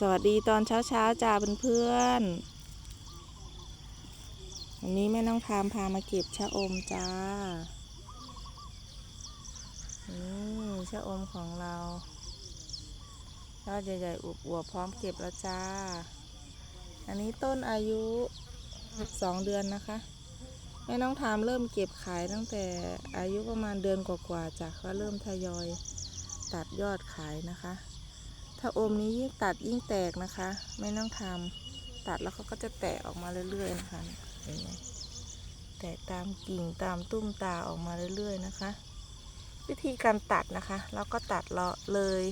สวัสดีตอนเช้าเช้าๆจ้าเพื่อนๆวันนี้แม่น้องทามพามาเก็บชะอมจ้า นี่ชะอมของเรายอดใหญ่ๆอวบๆพร้อมเก็บแล้วจ้า อันนี้ต้นอายุสองเดือนนะคะ แม่น้องทามเริ่มเก็บขายตั้งแต่อายุประมาณเดือนกว่าๆจ้ะก็เริ่มทยอยตัดยอดขายนะคะ ถ้าอมนี้ยิ่งตัดยิ่งแตกนะคะ ไม่ต้องทำตัดแล้วเขาก็จะแตกออกมาเรื่อย ๆ นะคะเห็นไหมแตกตามกิ่งตามตุ้มตาออกมาเรื่อย ๆ นะคะ วิธีการตัดนะคะเราก็ตัดเลาะเลย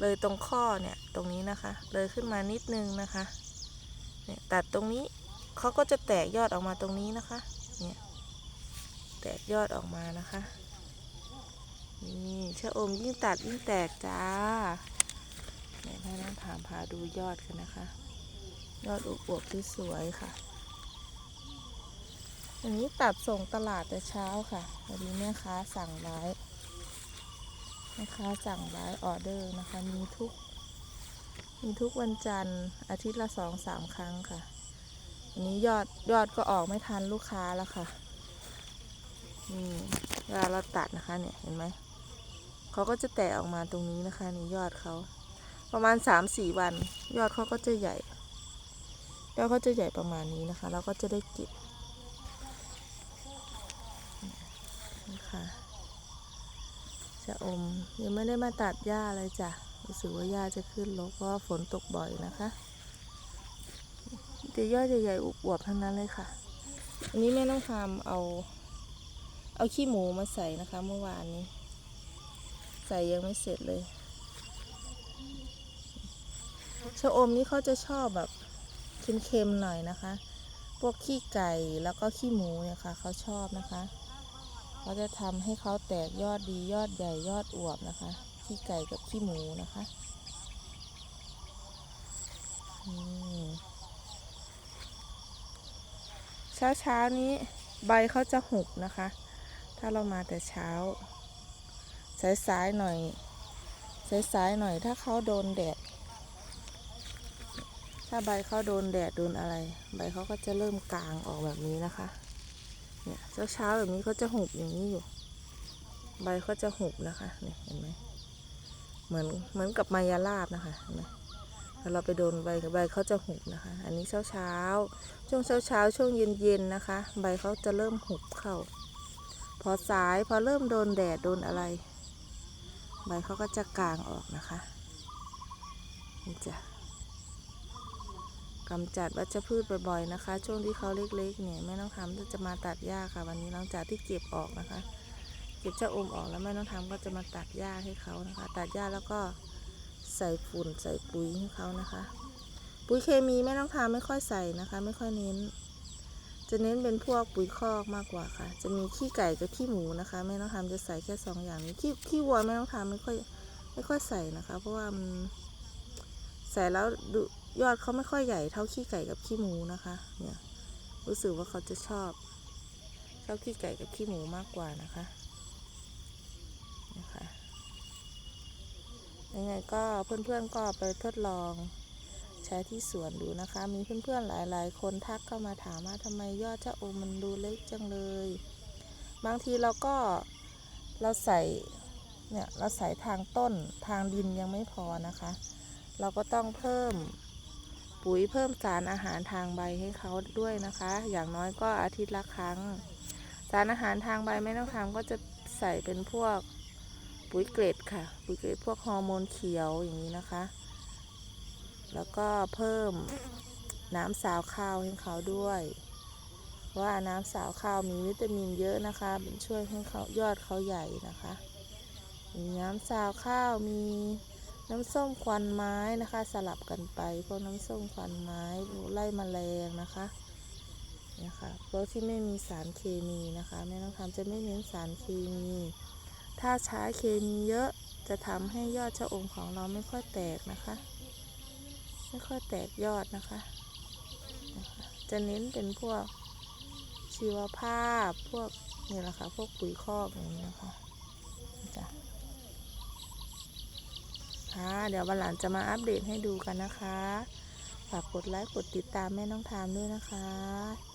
เลยตรงข้อเนี่ยตรงนี้นะคะ เลยขึ้นมานิดนึงนะคะเนี่ยตัดตรงนี้เขาก็จะแตกยอดออกมาตรงนี้นะคะเนี่ยแตกยอดออกมานะคะ นี่ชะอมยิ่งตัดยิ่งแตกจ้าไหนแม่น้องถามพาดูยอดกันนะคะ ยอดอวบๆที่สวยค่ะ อันนี้ตัดส่งตลาดแต่เช้าค่ะวันนี้แม่ค้าสั่งไว้แม่ค้าสั่งไว้ออเดอร์นะคะ มีทุก มีทุกวันจันทร์อาทิตย์ละสองสามครั้งค่ะอันนี้ยอดยอดก็ออกไม่ทันลูกค้าแล้วค่ะนี่เวลาเราตัดนะคะเนี่ยเห็นไหม เขาก็จะแตกออกมาตรงนี้นะคะนี่ยอดเขาประมาณสามสี่วัน ยอดเขาก็จะใหญ่ยอดเขาจะใหญ่ประมาณนี้นะคะเราก็จะได้เก็บนะคะจะอมยังไม่ได้มาตัดหญ้าอะไรจ้ะรู้สึกว่าหญ้าจะขึ้นรกเพราะฝนตกบ่อยนะคะแต่ยอดใหญ่ๆอวบทั้งนั้นเลยค่ะ อันนี้แม่ต้องทำเอา เอาขี้หมูมาใส่นะคะเมื่อวานนี้ ใส่ยังไม่เสร็จเลยชะอมนี่เขาจะชอบแบบเค็มๆหน่อยนะคะ พวกขี้ไก่แล้วก็ขี้หมูเนี่ยค่ะเขาชอบนะคะเขาจะทำให้เขาแตกยอดดียอดใหญ่ยอดอวบนะคะ ขี้ไก่กับขี้หมูนะคะเช้าเช้านี้ใบเขาจะหุบนะคะ ถ้าเรามาแต่เช้า สายๆหน่อยสายๆหน่อย ถ้าเขาโดนแดด ถ้าใบเขาโดนแดดโดนอะไร ใบเขาก็จะเริ่มกลางออกแบบนี้นะคะ เนี่ยเช้าๆแบบนี้เขาจะหุบอย่างนี้อยู่ ใบเขาจะหุบนะคะเนี่ยเห็นไหมเหมือนเหมือนกับมายาลาบนะคะเห็นไหมเราไปโดนใบใบเขาจะหุบนะคะ อันนี้เช้าๆช่วงเช้าๆช่วงเย็นๆนะคะ ใบเขาจะเริ่มหุบเข้า พอสายพอเริ่มโดนแดดโดนอะไร บเขาก็จะกลางออกนะคะ นี่จ้ะกำจัดวัชพืชบ่อยๆนะคะ ช่วงที่เขาเล็กๆเนี่ยแม่น้องทำจะมาตัดหญ้าค่ะ วันนี้หลังจากที่เก็บออกนะคะ เก็บเจ้าอมออกแล้วแม่น้องทำก็จะมาตัดหญ้าให้เขานะคะ ตัดหญ้าแล้วก็ใส่ฝุ่นใส่ปุ๋ยให้เขานะคะ ปุ๋ยเคมีแม่น้องทำไม่ค่อยใส่นะคะ ไม่ค่อยเน้น จะเน้นเป็นพวกปุ๋ยคอกมากกว่าค่ะ จะมีขี้ไก่กับขี้หมูนะคะแม่น้องทำจะใส่แค่สองอย่างนี้ขี้ขี้วัวแม่น้องทำไม่ค่อยไม่ค่อยใส่นะคะ เพราะว่ามันใส่แล้วดูยอดเขาไม่ค่อยใหญ่เท่าขี้ไก่กับขี้หมูนะคะ เนี่ยรู้สึกว่าเขาจะชอบชอบขี้ไก่กับขี้หมูมากกว่านะคะนะคะยังไงก็เพื่อนๆก็ไปทดลอง ช้ที่สวนดูนะคะ มีเพื่อนๆหลายๆ คนทักเข้ามาถามว่าทำไมยอดเจ้าโอมมันดูเล็กจังเลย บางทีเราก็เราใส่เนี่ยเราใส่ทางต้นทางดินยังไม่พอนะคะ เราก็ต้องเพิ่มปุ๋ยเพิ่มสารอาหารทางใบให้เขาด้วยนะคะ อย่างน้อยก็อาทิตย์ละครั้ง สารอาหารทางใบไม่ต้องทำก็จะใส่เป็นพวกปุ๋ยเกรดค่ะ ปุ๋ยเกรดพวกฮอร์โมนเขียวอย่างนี้นะคะ แล้วก็เพิ่มน้ำสาวข้าวให้เขาด้วย ว่าน้ำสาวข้าวมีวิตามินเยอะนะคะช่วยให้เขายอดเขาใหญ่นะคะ มีน้ำสาวข้าวมีน้ำส้มควันไม้นะคะ สลับกันไปพวกน้ำส้มควันไม้ไล่มแมลงนะคะนะคะพวกที่ไม่มีสารเคมีนะคะแม่ต้องทำจะไม่เน้นสารเคมี ถ้าใช้เคมีเยอะจะทำให้ยอดชะอมของเราไม่ค่อยแตกนะคะ ไม่ค่อยแตกยอดนะคะ จะเน้นเป็นพวกชีวภาพพวกนี่แหละค่ะ พวกปุ๋ยคอกอย่างนี้นะคะจ้ะค่ะ เดี๋ยววันหลังจะมาอัปเดตให้ดูกันนะคะ ฝากกดไลค์ กดติดตามแม่น้องทามด้วยนะคะ